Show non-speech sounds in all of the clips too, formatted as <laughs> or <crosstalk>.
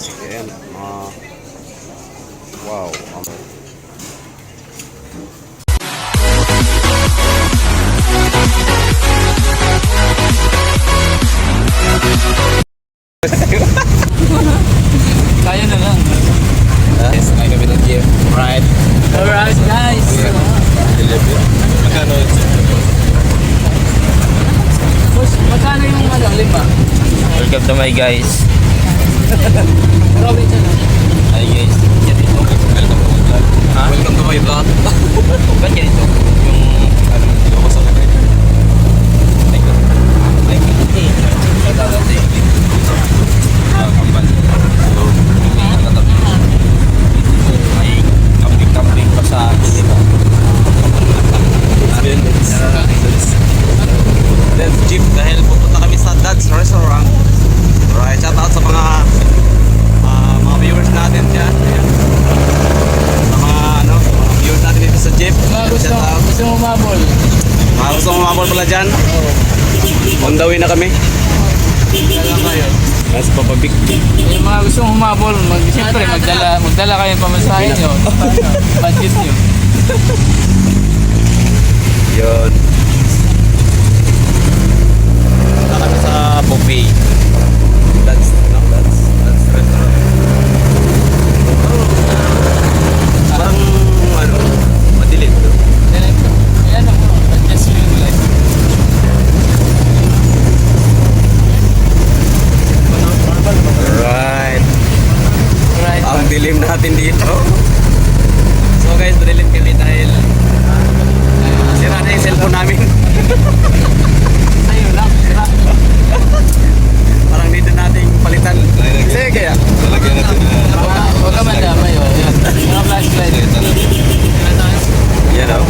Ayan. ah wow. Um, <laughs> Kaya na lang. Yes, may kami ng gear. Right. Alright guys. Magkano? Boss, magkano yung ano, lima? Welcome to my guys. Hi guys. Ganito. Welcome to my vlog. Ha? Welcome to my vlog. Ba't ganito? Yung ano, Ako sa kanay. like, like, hindi. Tatawag din. Ah, kambal. So, may nakatabi. May camping-camping pa sa akin, di ba? Let's jeep dahil pupunta kami sa Dad's Restaurant. Right, shout out sa mga ah, mga viewers natin dyan. Ayan. Sa mga ano, mga viewers natin dito sa jeep. Mga gusto, Shout out. gusto mo mabol. Mga gusto mababol pala dyan. On the way na kami. Dala kayo. Nasa papabik. Yung mga gusto mo humabol, mag, siyempre, magdala, magdala kayo ng pamasahin nyo. Budget nyo. Yun. Punta kami sa buffet. That's, no, that's, that's restaurant. Parang, ano, madilim. No? Ayan ako, adjust nyo yung life. Right. Right. Ang dilim natin dito. So guys, madilim kami dahil uh, sira na yung cellphone namin. Sa'yo lang. sira. Parang dito nating palitan. Sige kaya. Talagyan natin na Huwag- Huwag ka mandamay. oh. Ayan. Mga flashlight. Yan o.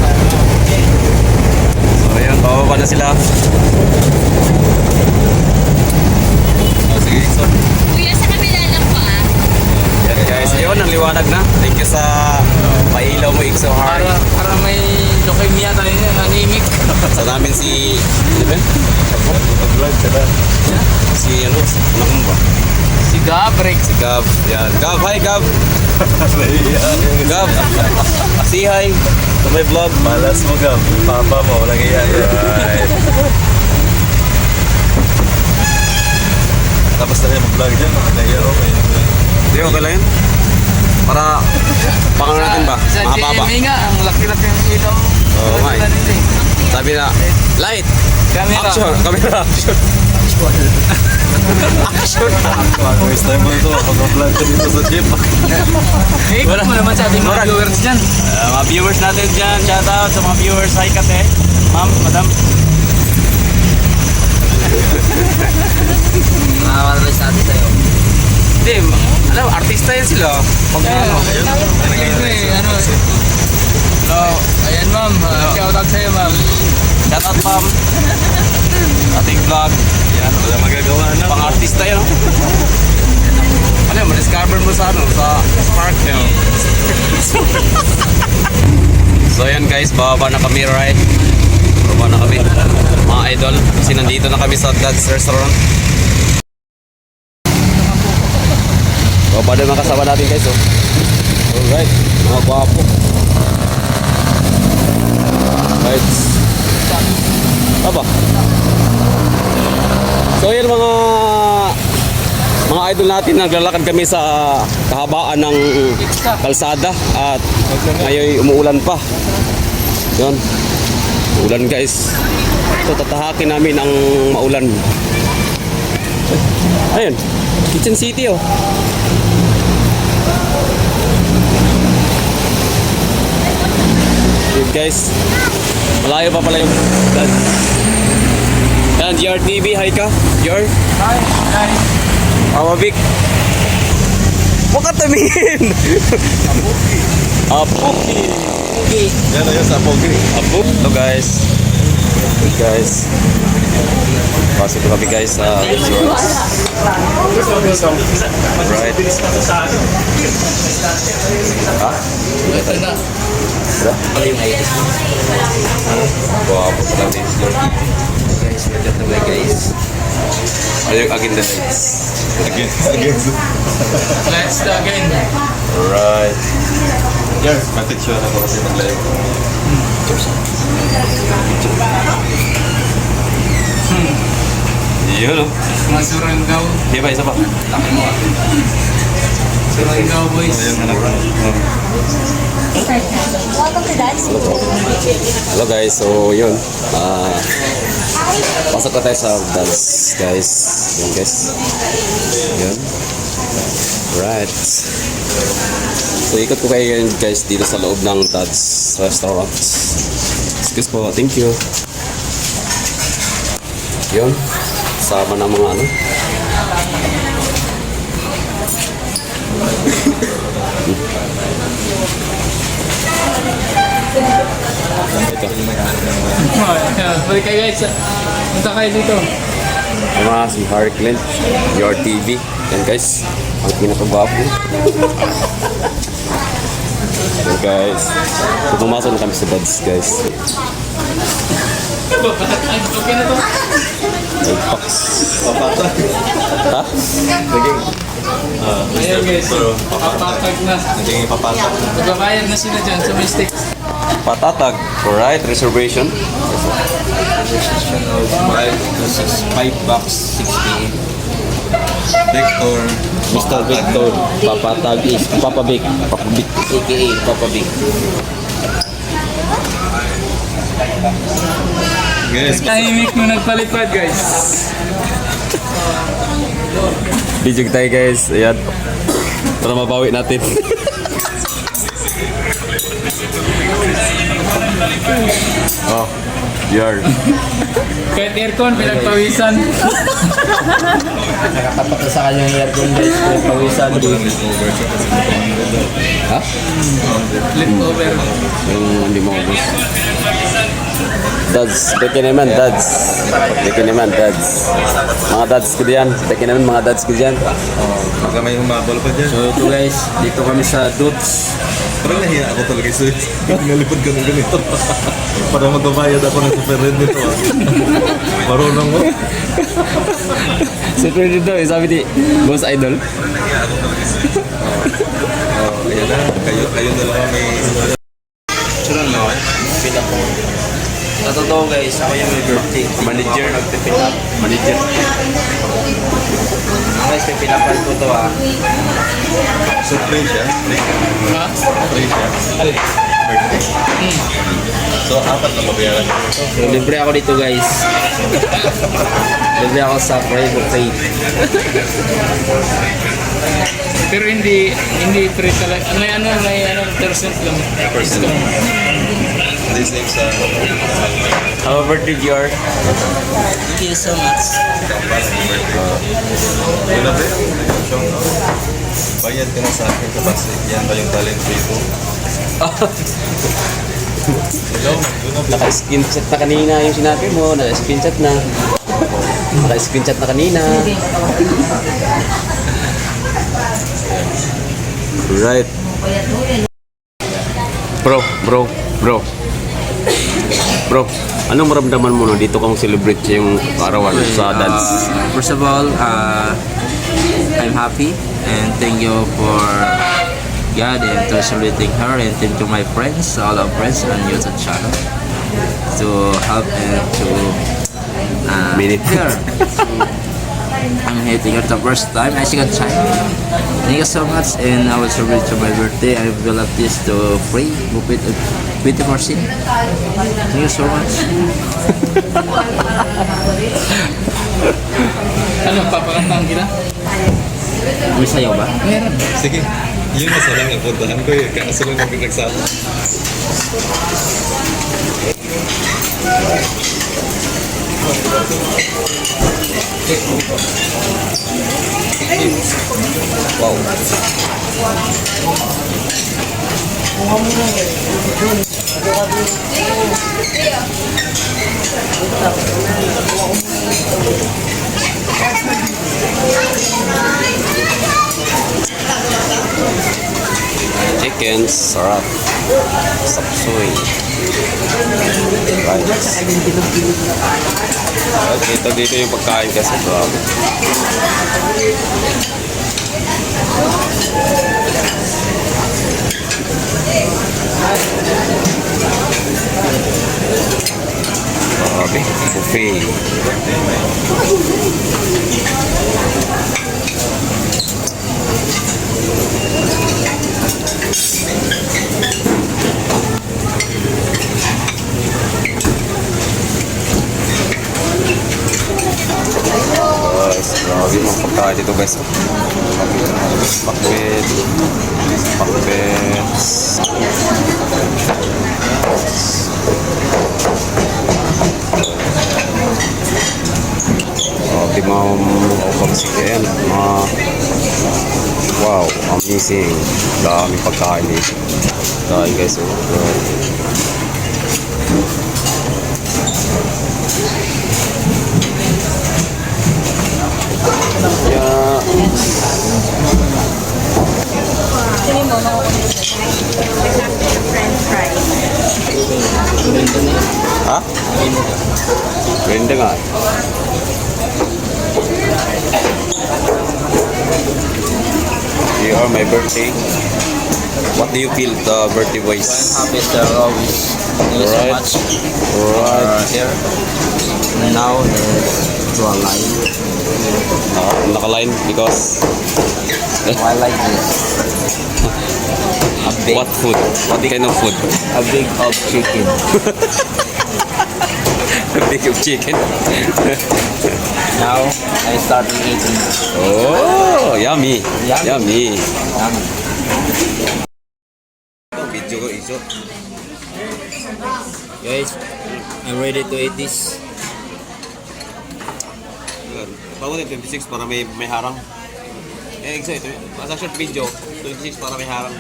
So yun, bababa na sila. Oh, sige, so. Kuya, sa kabila lang po ah. Yan guys, ayun, ang liwanag na. Thank you sa pailaw mo, Ikso Heart. Para, para may leukemia tayo yun, anemic. Sa namin si... Ano ba? Si ano? Anak mo ba? Si Gabrick. Si Gab. Yan. Gab, hi Gab. <laughs> Gab. Say hi to my vlog. Malas mo, Gab. Papa mo, walang iya. Tapos na rin mag-vlog dyan. Nakagaya ko. Hindi, okay lang yun. Para, baka natin ba? Sa Mahaba ba? GMA nga, ang laki-laki ng ilaw. Oo nga eh. Sabi na, light, Camera. action, camera, action. <laughs> action. First time mo ito. Mag-vlog ka dito sa jeep. Eh, wala mo naman sa ating mga viewers dyan. Uh, mga viewers natin dyan, shout out sa mga viewers. Hi kate, ma'am, madam. Nakakalas natin sa'yo. Hindi, alam, artista yan sila. Pag ano, Siyempre, ano. So, ayan ma'am, uh, shout out sa'yo ma'am. shout out ma'am. Ating vlog. Yan, Wala magagawa na. pang artista yan. oh. Ano, ma-discover mo sa ano, sa Spark Hill. so yan guys, bababa na kami right. Bababa na kami. Mga idol, kasi nandito na kami sa Dad's Restaurant. Bababa na mga kasama natin guys. Oh. Alright, mga gwapo. Right. Aba. So yan mga mga idol natin naglalakad kami sa kahabaan ng kalsada at ngayon umuulan pa. Yun. Ulan guys. So tatahakin namin ang maulan. Ayun. Kitchen City oh. Guys. Malayo pa pala yung dad. Yan, GRTV, hi ka. GR. Hi, hi. Awabik. Huwag ka tumingin. Apuki. Apuki. Yan na yun sa Pogi. Apuk. Hello guys. Hey guys. Pasok kami guys sa restaurant. Right. Ha? Wala? Ano yung ID? Wow, pala ni Lord. Guys, welcome to my guys. Ano yung agenda guys? Against, against. Let's do again. Alright. Yes, may picture ako kasi mag-live. Yun o. Mga suranggaw. Di ba, isa pa? Suranggaw boys. Ayun, anak ko. Welcome to Hello guys, so yun. Ah, pasok na tayo sa dance guys. Yun guys. Yun. Right. So ikot ko kayo ngayon guys dito sa loob ng Dad's Restaurant. Excuse po, thank you. Yun. Sama ng mga ano. Ito. Guys. Punta kayo dito. Mga si Harry Clint, Your TV. Yan guys, ang pinakagwapo. Yan guys. Pumasok na kami sa beds guys. <laughs> Okay na to. Nagpaks. Ha? Naging, ah, Ayan guys. Papatag na. naging ipapatak. Magbabayad na sila dyan sa mistakes. Patatag. Alright, reservation. Additional 5 to 6, 5 bucks, 68. Victor. Mr. Victor, papatag is Papa Vic. Papa Vic. AKA Papa Vic. Guys, Tahimik mo nagpalipad guys. Video tayo guys. Ayan. Para mabawi natin. <laughs> oh, yar. Kahit aircon, pinagpawisan. Nakatapat na sa kanyang aircon guys, kung pawisan doon. Ha? Leftover. Yung hindi mo ubus. Dads, peke naman, dads. Peke naman, dads. Mga dads ko diyan. Peke naman, mga dads ko diyan. Baka may humabol pa dyan. So ito guys, dito kami sa Dutz. Parang nahiya ako talaga sa Nalipad ka ng ganito. <laughs> Para magbabayad ako ng super red nito. ah. Marunong mo. Super dito, eh, sabi ni Boss Idol. Oh, ayan na. Kayo, kayo dalawa may... Mo, pila ko. Sa totoo guys, ako yung may birthday. Manager nagpipila. Manager. Guys, may pinapan ko to ah. Free siya? Free Ha? Free siya? Birthday. So, apat na babayaran ko. So libre ako dito guys. libre ako sa private buffet. Pero hindi hindi free talaga. May ano, may ano, percent lang. Percent. Name sa... Happy birthday, Dior. Thank you so much. Yun na ba? Siyong, Bayad ka na sa akin kapag yan ba yung talent? Hello, yun na ba? Naka-screenshot na kanina yung sinabi mo. Naka-screenshot na. Naka-screenshot na kanina. Right. Bro, bro, bro. Bro, anong maramdaman mo no dito kang celebrate yung kaarawan sa dance? Uh, first of all, uh, I'm happy and thank you for God and to celebrating her and thank you my friends, all our friends on YouTube channel to help and to uh, Minute. <laughs> I'm hitting it the first time, I second time. Thank you so much and I will celebrate to my birthday. I will have this to free with 20%. Thank you so much. <laughs> Ano, papakantahan kita? May sayaw ba? Meron. Sige, yun na sa lang ang puntahan ko eh. Kaso lang yung nagsama. Chicken, sarap. Sapsoy. Right, dito, dito yung pagkain kasi. Grabe. Grabe, buffet. Guys, grabe mga pagkain dito guys. Pakbet. Pakbet. Grabe mga pagsigayan. Mga Wow, amazing. Dami pagkain dito. Dahil guys, oh. Grabe. Yeah. Ha? Ganda nga. You are my birthday. What do you feel the birthday boys? Happy sir always. Thank you so Alright. much Alright. for here. Now to a line. Naka, naka-line because I like this. A big, what food? What kind of food? a big of chicken. <laughs> Big of chicken. <laughs> Now I started eating. Oh, yummy. Yummy. Yummy. Yummy. Video ko iso. Guys, I'm ready to eat this. Bago na 26 para may may harang. Eh, isa ito. Sa short video, 26 para may harang.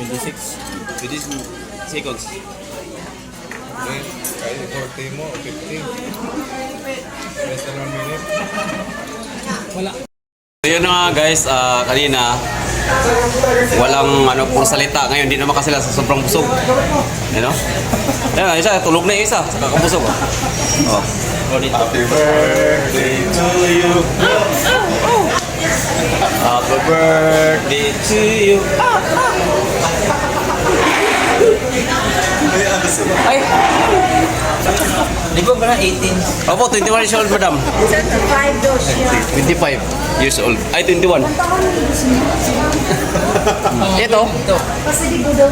26. 26 seconds. Eh, kahit 40 mo, 50. Less than 1 minute. So yun nga guys, ah, kanina walang ano puro salita. Ngayon hindi naman kasi sa sobrang busog. You know? Ayan, isa, tulog na isa. Sa kakabusog. Oh. Happy birthday to you. Happy birthday to you. Ay, ba ba na 18? Opo, 21 years old, madam. Five daw siya. 25 years old. Ay, 21. <laughs> Ito. Ito.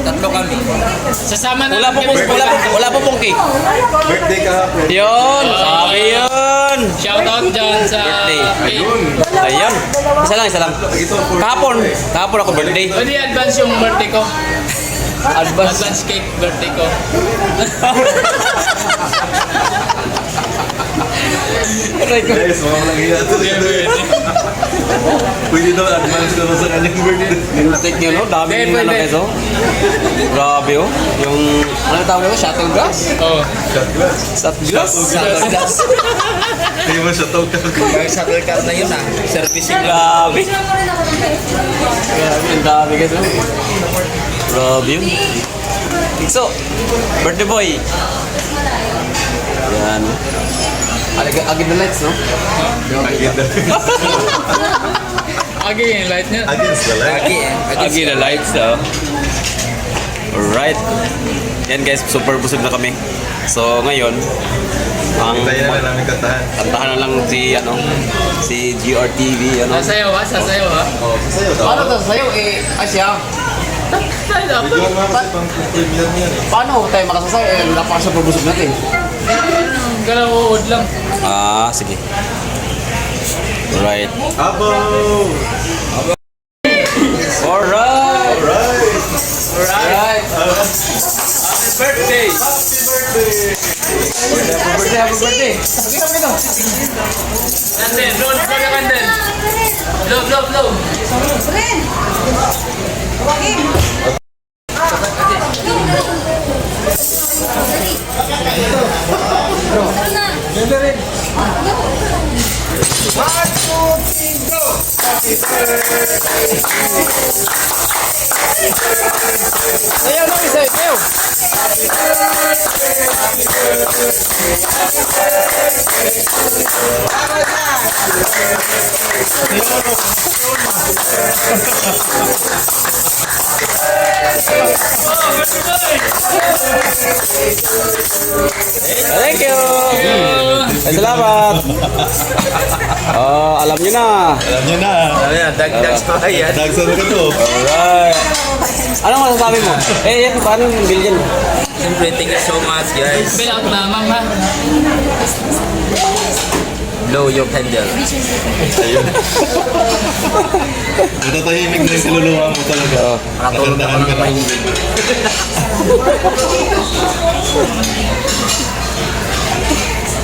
Tatlo kami. Sasama na Wala po pong, wala po, wala po pong cake. Birthday kahapon. Yun! Sabi yun! Shout out dyan sa... Birthday. Ayun. Ayan. Isa lang, isa lang. Kahapon. Kahapon ako birthday. Pwede advance yung birthday ko. Advance. Advance cake birthday ko. <laughs> Guys, mga walang hiya to. Pwede daw advance ka na sa kanyang birthday. Take nyo, no? Dami yung pwede. keso. Grabe, oh. Yung, ano tawag mo? Shuttle glass? Oh. Shot glass. Shot glass? Shuttle glass. Hindi mo tawag ka. Yung shuttle glass na yun ah. Servicing lang. Grabe. Grabe, ang dami keso. Grabe yun. So, birthday boy. Yan. Agad, agad na lights, no? Agi yung light niya. Against the light. Lagi eh. Agi na lights, oh. Alright. Yan guys, super busog na kami. So, ngayon, ang Tayo na namin kantahan. kantahan na lang si, ano, si GRTV, ano. Sasayaw ha, sasayaw ha. Oh, sasayo daw. Paano tayo sa'yo? Eh, ay Video nga kasi pang premiere niya eh. Paano tayo makasasayo? Eh, napaka super busog natin. Galaw uod lang. Ah, sige. Right. Abo! Alright! Alright! Alright! Happy birthday! Happy birthday! Happy birthday, happy birthday! Pakita mo ito! Candle, blow, blow the candle. Blow, blow, blow. Ren! Joaquin! Ayaw lang isa, ayaw. Thank you! Ay, salamat! <laughs> Oh, alam niyo na. Alam niyo na. Ayan, dagdag pa yan. Dagsan ka to. Alright. Anong masasabi mo? Eh, yan, paano yung bill yan? Siyempre, thank you so much guys. Bill out na, ma'am ha. Blow your candle. Ayun. Natatahimik na yung kaluluwa mo talaga. Nakatulog ako ng <laughs>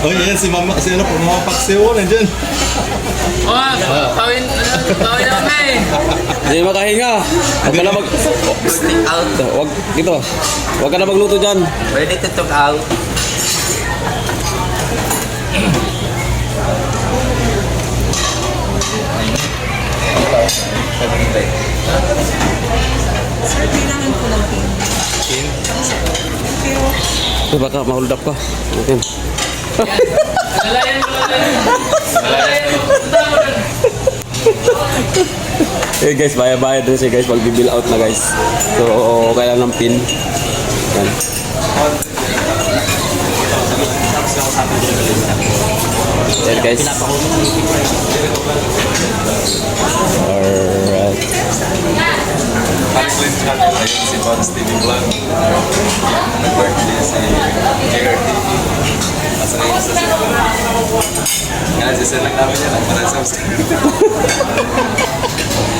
Oh, yan si Mama, si ano po, Mama Paxeo, nandyan. O, tawin, tawin na kami. Hindi makahinga. Huwag ka na mag... Stick out. Huwag, dito. Huwag ka na magluto dyan. Ready to talk out. Sir, kailangan ko lang pin. Eh, baka ma-hold up ka. Okay. Lalayan mo, lalayan mo. Lalayan mo. Eh guys, bayad-bayad din siya guys. Mag-bill out na guys. So, kailan ng pin. Yan. Yan guys. Alright. Franklin Channel, ayun si Bones TV Vlog. Nag-birthday si JRT. Nasa ngayon sa sila. Nga, si Sir lang namin yan. Parang subscribe.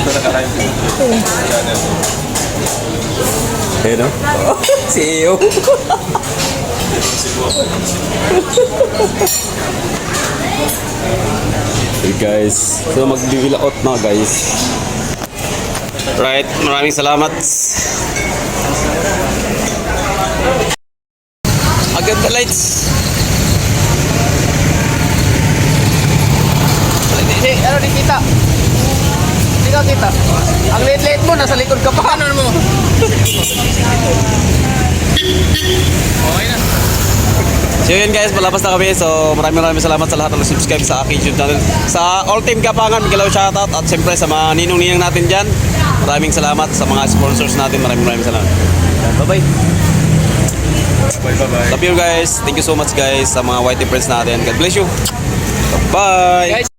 Ito naka-live sa channel. Ayun no? CEO. Hey guys. So mag-bill out na guys. Right, maraming salamat. Agad na lights. Hindi, ano di kita? Hindi ka kita. Ang late-late mo, nasa likod ka pa. Ano mo? Okay na. So yun guys, malabas na kami. So maraming maraming salamat sa lahat ng subscribe sa aking YouTube channel. Sa all team Kapangan, Miguel shoutout. At siyempre sa mga ninong-ninang natin dyan. Maraming salamat sa mga sponsors natin. Maraming maraming salamat. Bye-bye. Bye-bye. Love you guys. Thank you so much guys sa mga whitey friends natin. God bless you. Bye. Guys,